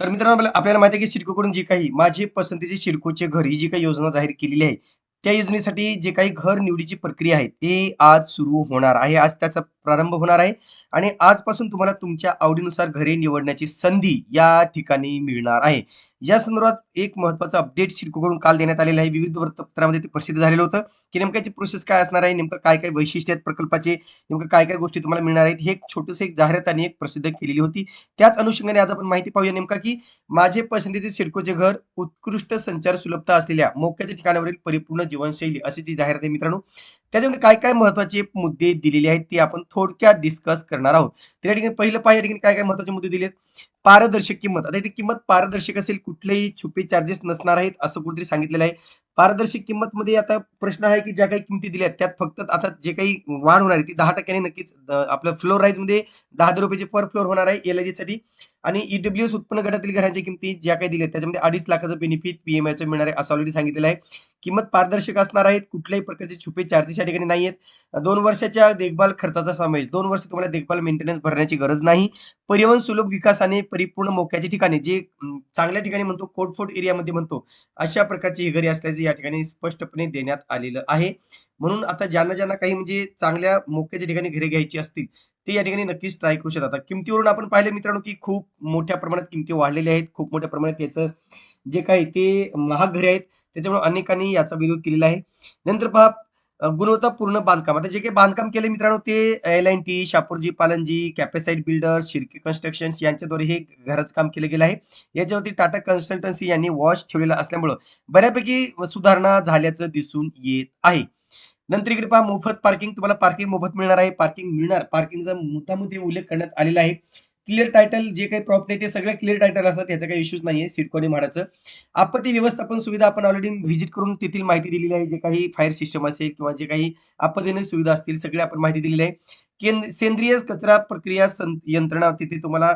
तर मित्रांनो आपल्याला माहिती आहे की सिडकोकडून जी काही माझे पसंतीचे सिडकोचे घर ही जी काही योजना जाहीर केलेली आहे त्या योजनेसाठी जे काही घर निवडीची प्रक्रिया आहे ते आज सुरू होणार आहे. आज त्याचा प्रारंभ होणार आहे. आणि आजपासून तुम्हाला तुमच्या आवडीनुसार घरे निवडण्याची संधी या ठिकाणी मिळणार आहे. या संदर्भात एक महत्वाचं अपडेट सिडकोकडून काल देण्यात आलेलं आहे. विविध वृत्तपत्रामध्ये ते प्रसिद्ध झालेलं होतं की नेमक्याची प्रोसेस काय असणार आहे नेमकं काय काय वैशिष्ट्य आहेत प्रकल्पाचे नेमकं काय काय गोष्टी तुम्हाला मिळणार आहेत हे एक छोटंसं एक जाहिरात आणि एक प्रसिद्ध केलेली होती. त्याच अनुषंगाने आज आपण माहिती पाहूया नेमका की माझे पसंतीचे सिडकोचे घर उत्कृष्ट संचार सुलभता असलेल्या मोक्याच्या ठिकाणावरील परिपूर्ण जीवनशैली अशी जी जाहिरात आहे मित्रांनो त्याच्यामध्ये काय काय महत्त्वाचे मुद्दे दिलेले आहेत ते आपण थोडक्यात डिस्कस करणार आहोत. तर या ठिकाणी पहिलं पाहिजे ठिकाणी काय काय महत्त्वाचे मुद्दे दिलेत? पारदर्शक किंमत. आता इथे किंमत पारदर्शक असेल कुठलेही छुपे चार्जेस नसणार आहेत असं कुठेतरी सांगितलेलं आहे. पारदर्शक किंमत मध्ये आता प्रश्न आहे की ज्या काही किमती दिल्या आहेत त्यात फक्त आता जे काही वाढ होणार आहे ती दहा टक्क्याने नक्कीच आपलं फ्लोर राईजमध्ये दहा हजार रुपयाचे पर फ्लोर होणार आहे एलसाठी. आणि ईडब्ल्यूएस उत्पन्न गटातील घरांच्या किमती ज्या काही दिल्या त्याच्यामध्ये अडीच लाखाचं बेनिफिट पीएमआयचं मिळणार आहे असं ऑलरेडी सांगितलेलं आहे. किंमत पारदर्शक असणार आहेत कुठल्याही प्रकारचे छुपे चार्जेस या ठिकाणी नाही आहेत. दोन वर्षाच्या देखभाल खर्चाचा समावेश दोन वर्ष तुम्हाला देखभाल मेंटेनन्स भरण्याची गरज नाही. परिवहन सुलभ विकासाने परिपूर्ण मोक्याचे ठिकाणी जे चांगल्या ठिकाणी म्हणतो कोटफोट एरियामध्ये म्हणतो अशा प्रकारची ही घरी असल्याचे या ठिकाणी स्पष्टपणे देण्यात आलेलं आहे. म्हणून आता ज्यांना ज्यांना काही म्हणजे चांगल्या मोक्याच्या ठिकाणी घरे घ्यायची असतील ते या ठिकाणी नक्कीच ट्राय करू शकतात. किमतीवरून आपण पाहिले मित्रांनो की खूप मोठ्या प्रमाणात किमती वाढलेल्या आहेत. खूप मोठ्या प्रमाणात याचं जे काही ते महाग घरे आहेत त्याच्यामुळे अनेकांनी याचा विरोध केलेला आहे. नंतर पहा गुणवत्तापूर्ण बांधकाम. आता जे काही बांधकाम केले मित्रांनो ते L N T Shapoorji Pallonji Capacite builders Shirke construction यांच्याद्वारे हे घराचं काम केलं गेलं आहे. याच्यावरती टाटा कन्सल्टन्सी यांनी वॉच ठेवलेला असल्यामुळं बऱ्यापैकी सुधारणा झाल्याचं दिसून येत आहे. नंतर इकडे पहा मोफत पार्किंग तुम्हाला पार्किंग मोफत मिळणार आहे. पार्किंग मिळणार. पार्किंगचा मुद्दामध्ये उल्लेख करण्यात आलेला आहे. क्लिअर टायटल जे काही प्रॉपर्टी आहे ते सगळे क्लिअर टायटल असतात याचा काही इश्यूज नाहीये सिडकोनी म्हाडाचं आपत्ती व्यवस्थापन सुविधा आपण ऑलरेडी व्हिजिट करून तेथील माहिती दिलेली आहे जे काही फायर सिस्टम असेल किंवा जे काही आपत्तीने सुविधा असतील सगळे आपण माहिती दिलेली आहे. केंद्र सेंद्रिय कचरा प्रक्रिया सं- यंत्रणा तिथे तुम्हाला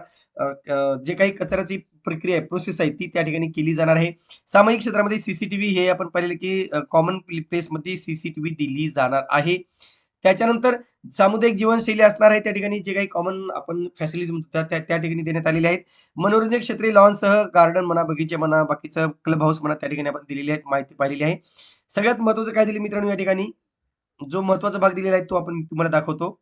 जे काही कचऱ्याची प्रक्रिया आहे प्रोसेस आहे ती त्या ठिकाणी केली जाणार आहे. सामाजिक क्षेत्रामध्ये सीसीटीव्ही हे आपण पाहिलेलं की कॉमन प्लेसमध्ये सीसीटीव्ही दिली जाणार आहे. त्याच्यानंतर सामुदायिक जीवनशैली असणार आहे त्या ठिकाणी जे काही कॉमन आपण फॅसिलिटीज म्हणतो त्या- त्या ठिकाणी देण्यात आलेल्या आहेत. मनोरंजन क्षेत्रे लॉनसह गार्डन म्हणा बगीचे म्हणा बाकीचं क्लब हाऊस म्हणा त्या ठिकाणी आपण दिलेली आहेत माहिती पाहिलेली आहे. सगळ्यात महत्वाचं काय दिले मित्रांनो या ठिकाणी? जो महत्त्वाचा भाग दिलेला आहे तो आपण तुम्हाला दाखवतो.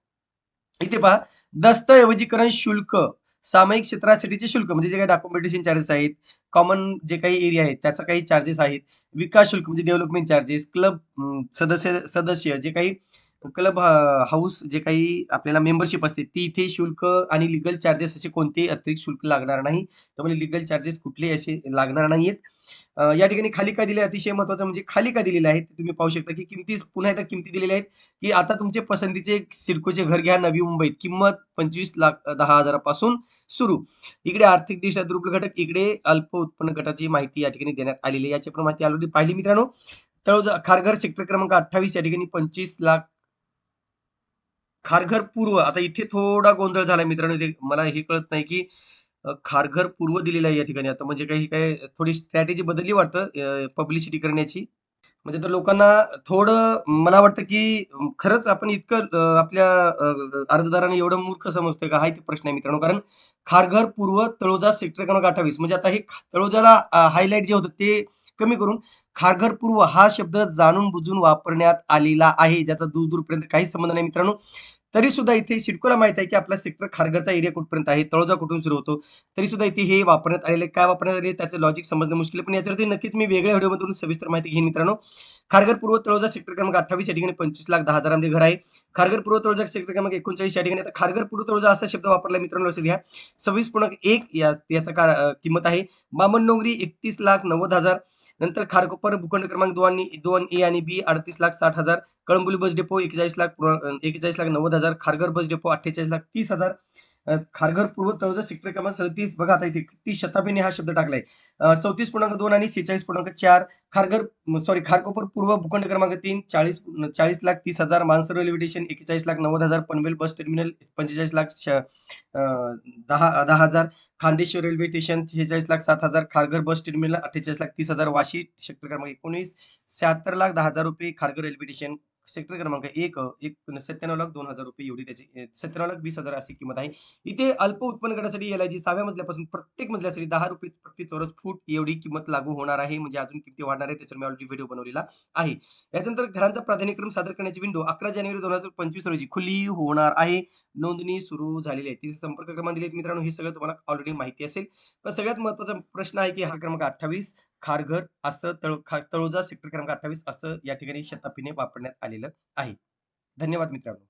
इथे पहा दस्तऐवजीकरण शुल्क सामायिक क्षेत्रासाठीचे शुल्क म्हणजे जे काही डॉक्युमेंटेशन चार्जेस आहेत कॉमन जे काही एरिया आहेत त्याचा काही चार्जेस आहेत. विकास शुल्क म्हणजे डेव्हलपमेंट चार्जेस क्लब सदस्य सदस्य जे काही क्लब हाऊस जे काही आपल्याला मेंबरशिप असते ती इथे शुल्क आणि लिगल चार्जेस असे कोणतेही अतिरिक्त शुल्क लागणार नाही. त्यामुळे लिगल चार्जेस कुठलेही असे लागणार नाहीयेत. या ठिकाणी खाली काय दिले अतिशय महत्वाचं म्हणजे खाली काय दिलेलं आहे ते तुम्ही पाहू शकता की किमती पुन्हा एकदा किमती दिलेल्या आहेत की आता तुमचे पसंतीचे सिडकोचे घर घ्या नवी मुंबईत. किंमत पंचवीस लाख दहा हजारापासून सुरू. इकडे आर्थिक दृष्ट्या दुर्बल घटक इकडे अल्प उत्पन्न गटाची माहिती या ठिकाणी देण्यात आलेली आहे. याची पण माहिती ऑलरेडी पाहिली मित्रांनो. तळोजा खारघर सेक्टर क्रमांक अठ्ठावीस या ठिकाणी पंचवीस लाख खारघर पूर्व आता इथे थोडा गोंधळ झाला मित्रांनो मला हे कळत नाही की खारघर पूर्व दिलेला आहे या ठिकाणी. आता म्हणजे काही काय थोडी स्ट्रॅटेजी बदलली वाटतं पब्लिसिटी करण्याची. म्हणजे तर लोकांना थोडं मला वाटतं की खरंच आपण इतकं आपल्या अर्जदारांना एवढं मूर्ख समजतोय का? हा इथे प्रश्न आहे मित्रांनो. कारण खारघर पूर्व तळोजा सेक्टर क्रमांक अठ्ठावीस म्हणजे आता हे तळोजाला हायलाईट जे होतं ते कमी करून खारघर पूर्व हा शब्द जाणून बुजून वापरण्यात आलेला आहे ज्याचा दूर दूरपर्यंत काही संबंध नाही मित्रांनो. तरी सुद्धा इथे सिडकोला माहीत आहे की आपला सेक्टर खारघरचा एरिया कुठपर्यंत आहे तळोजा कुठून सुरू होतो? तरी सुद्धा इथे हे वापरण्यात आलेले काय वापरण्यात आले त्याचं लॉजिक समजणं मुश्किल पण याच्यावरती नक्कीच मी वेगळ्या व्हिडिओमधून सविस्तर माहिती घेईन मित्रांनो. खारघर पूर्व तळोजा सेक्टर क्रमांक अठ्ठावीस या ठिकाणी पंचवीस लाख दहा हजारामध्ये घर आहे. खारघर पूर्व तळोजा सेक्टर क्रमांक एकोणचाळीस या ठिकाणी. आता खारघर पूर्व तळोजा असा शब्द वापरला मित्रांनो लक्षात घ्या. सव्वीस पूर्णांक एक याचा का किंमत आहे. बामण डोंगरी एकतीस लाख नव्वद हजार. नंतर खारकोपर भूखंड क्रमांक दोन दोन ए आणि बी अडतीस लाख साठ हजार. कळंबोली बस डेपो एकेचाळीस लाख एकेचाळीस लाख नव्वद हजार. खारघर बस डेपो अठ्ठेचाळीस लाख तीस हजार. खारघर पूर्व तळोजा सेक्टर क्रमांक सदतीस. बघा आता इथे ती शताब्दीने हा शब्द टाकलाय. चौतीस पूर्णांक दोन आणि सेहेचाळीस पूर्णांक चार. खारघर सॉरी खारकोपर पूर्व भूखंड क्रमांक तीन. चाळीस चाळीस लाख तीस हजार मानसर रेल्वे एक्केचाळीस लाख नव्वद हजार पनवेल बस टर्मिनल पंचेचाळीस लाख श- दहा दहा हजार खांदेश्वर रेल्वे स्टेशन शेहेचाळीस लाख सात हजार खारघर बस टर्मिनल अठ्ठेचाळीस लाख तीस हजार वाशी सेक्टर क्रमांक एकोणीस. शहात्तर लाख दहा हजार रुपये खारघर रेल्वे स्टेशन सेक्टर क्रमांक एक एक सत्त्याण्णव लाख दोन हजार रुपये एवढी त्याची सत्त्याण्णव लाख वीस हजार अशी किंमत आहे. इथे अल्प उत्पन्न गटासाठी एल आय जी सहाव्या मजल्यापासून प्रत्येक मजल्यासाठी दहा रुपये प्रति चौरस फूट एवढी किंमत लागू होणार आहे. म्हणजे अजून किती वाढणार आहे त्याच्यावर मी ऑलरेडी व्हिडिओ बनवलेला आहे. याच्यानंतर घरांचा प्राधान्यक्रम सादर करण्याची विंडो अकरा जानेवारी दोन हजार पंचवीस रोजी खुली होणार आहे. नोंदणी सुरू झालेली आहे. तिथे संपर्क क्रमांक दिलेत मित्रांनो हे सगळं तुम्हाला ऑलरेडी माहिती असेल. पण सगळ्यात महत्त्वाचा प्रश्न आहे की हा क्रमांक अठ्ठावीस खारघर असं तळ तळोजा सेक्टर क्रमांक अठ्ठावीस असं या ठिकाणी शतापीने वापरण्यात आलेलं आहे. धन्यवाद मित्रांनो.